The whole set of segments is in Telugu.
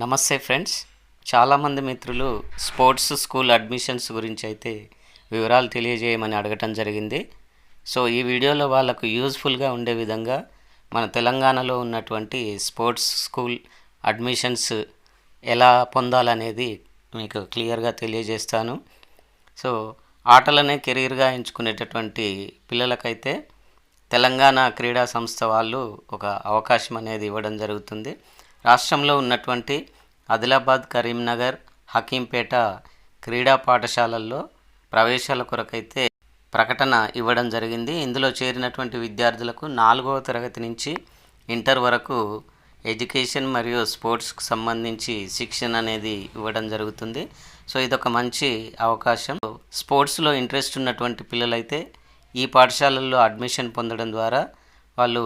నమస్తే ఫ్రెండ్స్. చాలామంది మిత్రులు స్పోర్ట్స్ స్కూల్ అడ్మిషన్స్ గురించి అయితే వివరాలు తెలియజేయమని అడగటం జరిగింది. సో ఈ వీడియోలో వాళ్ళకు యూజ్ఫుల్గా ఉండే విధంగా మన తెలంగాణలో ఉన్నటువంటి స్పోర్ట్స్ స్కూల్ అడ్మిషన్స్ ఎలా పొందాలనేది మీకు క్లియర్గా తెలియజేస్తాను. సో ఆటలనే కెరీర్గా ఎంచుకునేటటువంటి పిల్లలకైతే తెలంగాణ క్రీడా సంస్థ వాళ్ళు ఒక అవకాశం అనేది ఇవ్వడం జరుగుతుంది. రాష్ట్రంలో ఉన్నటువంటి ఆదిలాబాద్ కరీంనగర్ హకీంపేట క్రీడా పాఠశాలల్లో ప్రవేశాల కొరకైతే ప్రకటన ఇవ్వడం జరిగింది. ఇందులో చేరినటువంటి విద్యార్థులకు నాలుగవ తరగతి నుంచి ఇంటర్ వరకు ఎడ్యుకేషన్ మరియు స్పోర్ట్స్కి సంబంధించి శిక్షణ అనేది ఇవ్వడం జరుగుతుంది. సో ఇదొక మంచి అవకాశం. స్పోర్ట్స్లో ఇంట్రెస్ట్ ఉన్నటువంటి పిల్లలైతే ఈ పాఠశాలల్లో అడ్మిషన్ పొందడం ద్వారా వాళ్ళు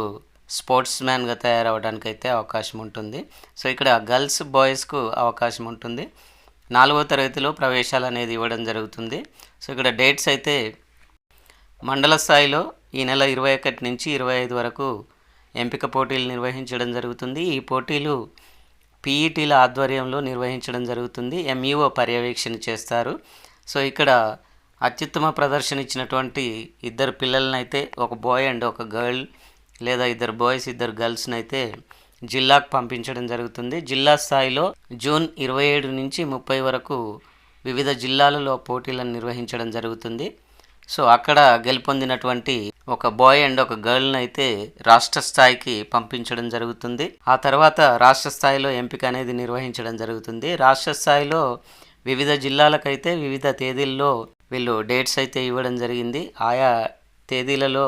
స్పోర్ట్స్ మ్యాన్గా తయారవడానికి అయితే అవకాశం ఉంటుంది. సో ఇక్కడ గర్ల్స్ బాయ్స్కు అవకాశం ఉంటుంది. నాలుగో తరగతిలో ప్రవేశాలు అనేది ఇవ్వడం జరుగుతుంది. సో ఇక్కడ డేట్స్ అయితే మండల స్థాయిలో ఈ నెల ఇరవై ఒకటి నుంచి ఇరవై ఐదు వరకు ఎంపిక పోటీలు నిర్వహించడం జరుగుతుంది. ఈ పోటీలు పీఈటీల ఆధ్వర్యంలో నిర్వహించడం జరుగుతుంది. ఎంఈఓ పర్యవేక్షణ చేస్తారు. సో ఇక్కడ అత్యుత్తమ ప్రదర్శన ఇచ్చినటువంటి ఇద్దరు పిల్లలని అయితే ఒక బాయ్ అండ్ ఒక గర్ల్ లేదా ఇద్దరు బాయ్స్ ఇద్దరు గర్ల్స్ని అయితే జిల్లాకు పంపించడం జరుగుతుంది. జిల్లా స్థాయిలో జూన్ ఇరవై ఏడు నుంచి ముప్పై వరకు వివిధ జిల్లాలలో పోటీలను నిర్వహించడం జరుగుతుంది. సో అక్కడ గెలుపొందినటువంటి ఒక బాయ్ అండ్ ఒక గర్ల్ని అయితే రాష్ట్ర స్థాయికి పంపించడం జరుగుతుంది. ఆ తర్వాత రాష్ట్ర స్థాయిలో ఎంపిక అనేది నిర్వహించడం జరుగుతుంది. రాష్ట్ర స్థాయిలో వివిధ జిల్లాలకైతే వివిధ తేదీల్లో వీళ్ళు డేట్స్ అయితే ఇవ్వడం జరిగింది. ఆయా తేదీలలో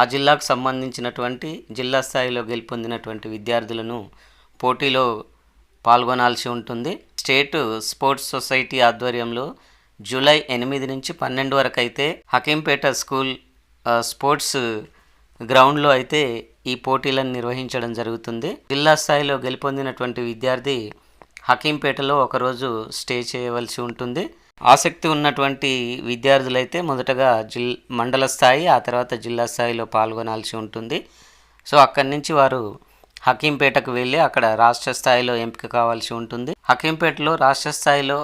ఆ జిల్లాకు సంబంధించినటువంటి జిల్లా స్థాయిలో గెలుపొందినటువంటి విద్యార్థులను పోటీలో పాల్గొనాల్సి ఉంటుంది. స్టేట్ స్పోర్ట్స్ సొసైటీ ఆధ్వర్యంలో జూలై ఎనిమిది నుంచి పన్నెండు వరకు అయితే హకీంపేట స్కూల్ స్పోర్ట్స్ గ్రౌండ్లో అయితే ఈ పోటీలను నిర్వహించడం జరుగుతుంది. జిల్లా స్థాయిలో గెలుపొందినటువంటి విద్యార్థి హకీంపేటలో ఒకరోజు స్టే చేయవలసి ఉంటుంది. ఆసక్తి ఉన్నటువంటి విద్యార్థులైతే మొదటగా జిల్ మండల స్థాయి ఆ తర్వాత జిల్లా స్థాయిలో పాల్గొనాల్సి ఉంటుంది. సో అక్కడి నుంచి వారు హకీంపేటకు వెళ్ళి అక్కడ రాష్ట్ర స్థాయిలో ఎంపిక కావాల్సి ఉంటుంది. హకీంపేటలో రాష్ట్ర స్థాయిలో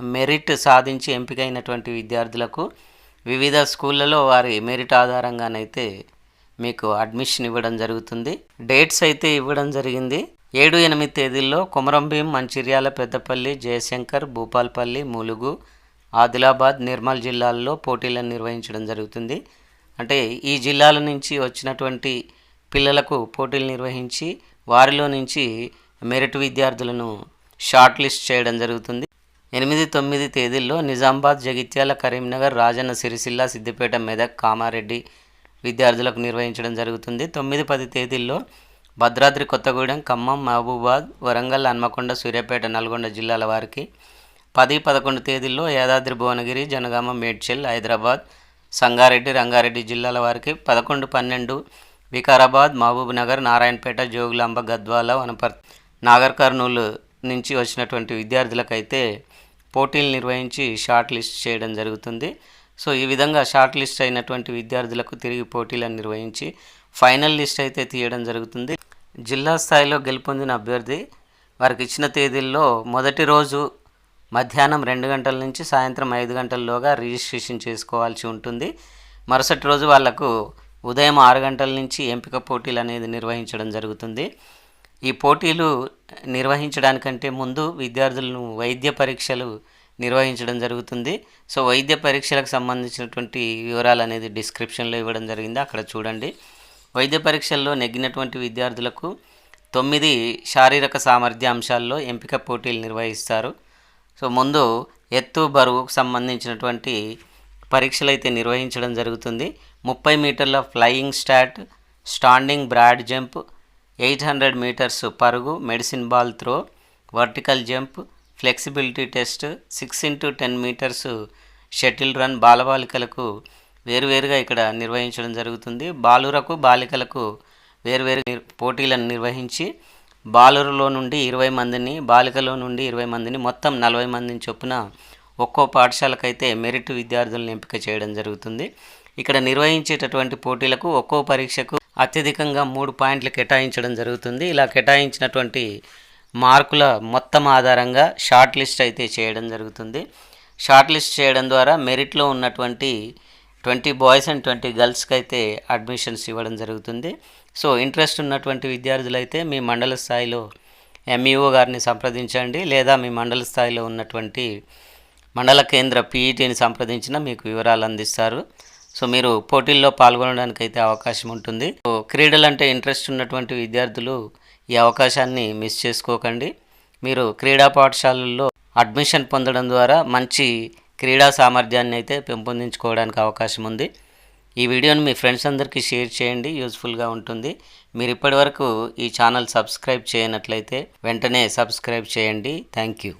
మెరిట్ సాధించి ఎంపికైనటువంటి విద్యార్థులకు వివిధ స్కూళ్ళలో వారి మెరిట్ ఆధారంగానైతే మీకు అడ్మిషన్ ఇవ్వడం జరుగుతుంది. డేట్స్ అయితే ఇవ్వడం జరిగింది. ఏడు ఎనిమిది తేదీల్లో కొమరంభీం మంచిర్యాల పెద్దపల్లి జయశంకర్ భూపాల్పల్లి ములుగు ఆదిలాబాద్ నిర్మల్ జిల్లాల్లో పోటీలను నిర్వహించడం జరుగుతుంది. అంటే ఈ జిల్లాల నుంచి వచ్చినటువంటి పిల్లలకు పోటీలు నిర్వహించి వారిలో నుంచి మెరిట్ విద్యార్థులను షార్ట్ లిస్ట్ చేయడం జరుగుతుంది. ఎనిమిది తొమ్మిది తేదీల్లో నిజామాబాద్ జగిత్యాల కరీంనగర్ రాజన్న సిరిసిల్ల సిద్దిపేట మెదక్ కామారెడ్డి విద్యార్థులకు నిర్వహించడం జరుగుతుంది. తొమ్మిది పది తేదీల్లో భద్రాద్రి కొత్తగూడెం ఖమ్మం మహబూబాద్ వరంగల్ హన్మకొండ సూర్యాపేట నల్గొండ జిల్లాల వారికి పది పదకొండు తేదీల్లో యాదాద్రి భువనగిరి జనగామ మేడ్చల్ హైదరాబాద్ సంగారెడ్డి రంగారెడ్డి జిల్లాల వారికి పదకొండు పన్నెండు వికారాబాద్ మహబూబ్నగర్ నారాయణపేట జోగులాంబ గద్వాల వనపర్ నాగర్ కర్నూలు నుంచి వచ్చినటువంటి విద్యార్థులకైతే పోటీలు నిర్వహించి షార్ట్ లిస్ట్ చేయడం జరుగుతుంది. సో ఈ విధంగా షార్ట్ లిస్ట్ అయినటువంటి విద్యార్థులకు తిరిగి పోటీలను నిర్వహించి ఫైనల్ లిస్ట్ అయితే తీయడం జరుగుతుంది. జిల్లా స్థాయిలో గెలుపొందిన అభ్యర్థి వారికి ఇచ్చిన తేదీల్లో మొదటి రోజు మధ్యాహ్నం రెండు గంటల నుంచి సాయంత్రం ఐదు గంటల్లోగా రిజిస్ట్రేషన్ చేసుకోవాల్సి ఉంటుంది. మరుసటి రోజు వాళ్ళకు ఉదయం ఆరు గంటల నుంచి ఎంపిక పోటీలు అనేది నిర్వహించడం జరుగుతుంది. ఈ పోటీలు నిర్వహించడానికంటే ముందు విద్యార్థులను వైద్య పరీక్షలు నిర్వహించడం జరుగుతుంది. సో వైద్య పరీక్షలకు సంబంధించినటువంటి వివరాలు అనేది డిస్క్రిప్షన్లో ఇవ్వడం జరిగింది. అక్కడ చూడండి. వైద్య పరీక్షల్లో నెగ్గినటువంటి విద్యార్థులకు తొమ్మిది శారీరక సామర్థ్య అంశాల్లో ఎంపిక పోటీలు నిర్వహిస్తారు. సో ముందు ఎత్తు బరువుకు సంబంధించినటువంటి పరీక్షలు అయితే నిర్వహించడం జరుగుతుంది. ముప్పై మీటర్ల flying start standing broad jump eight hundred metres పరుగు medicine ball throw vertical jump flexibility test six into ten metres shuttle run బాలబాలికలకు వేరువేరుగా ఇక్కడ నిర్వహించడం జరుగుతుంది. బాలురకు బాలికలకు వేరువేరు పోటీలను నిర్వహించి బాలురులో నుండి ఇరవై మందిని బాలికలో నుండి ఇరవై మందిని మొత్తం నలభై మందిని చొప్పున ఒక్కో పాఠశాలకైతే మెరిట్ విద్యార్థులను ఎంపిక చేయడం జరుగుతుంది. ఇక్కడ నిర్వహించేటటువంటి పోటీలకు ఒక్కో పరీక్షకు అత్యధికంగా మూడు పాయింట్లు కేటాయించడం జరుగుతుంది. ఇలా కేటాయించినటువంటి మార్కుల మొత్తం ఆధారంగా షార్ట్ లిస్ట్ అయితే చేయడం జరుగుతుంది. షార్ట్ లిస్ట్ చేయడం ద్వారా మెరిట్లో ఉన్నటువంటి ట్వంటీ బాయ్స్ అండ్ ట్వంటీ గర్ల్స్కి అయితే అడ్మిషన్స్ ఇవ్వడం జరుగుతుంది. సో ఇంట్రెస్ట్ ఉన్నటువంటి విద్యార్థులైతే మీ మండల స్థాయిలో ఎంఈఓ గారిని సంప్రదించండి. లేదా మీ మండల స్థాయిలో ఉన్నటువంటి మండల కేంద్ర పీఈటీని సంప్రదించిన మీకు వివరాలు అందిస్తారు. సో మీరు పోటీల్లో పాల్గొనడానికి అయితే అవకాశం ఉంటుంది. సో క్రీడలంటే ఇంట్రెస్ట్ ఉన్నటువంటి విద్యార్థులు ఈ అవకాశాన్ని మిస్ చేసుకోకండి. మీరు క్రీడా పాఠశాలల్లో అడ్మిషన్ పొందడం ద్వారా మంచి క్రీడా సామర్థ్యాన్ని అయితే పెంపొందించుకోవడానికి అవకాశం ఉంది. ఈ వీడియోని మీ ఫ్రెండ్స్ అందరికీ షేర్ చేయండి. యూస్ఫుల్గా ఉంటుంది. మీరు ఇప్పటివరకు ఈ ఛానల్ సబ్స్క్రైబ్ చేయనట్లయితే వెంటనే సబ్స్క్రైబ్ చేయండి. Thank you.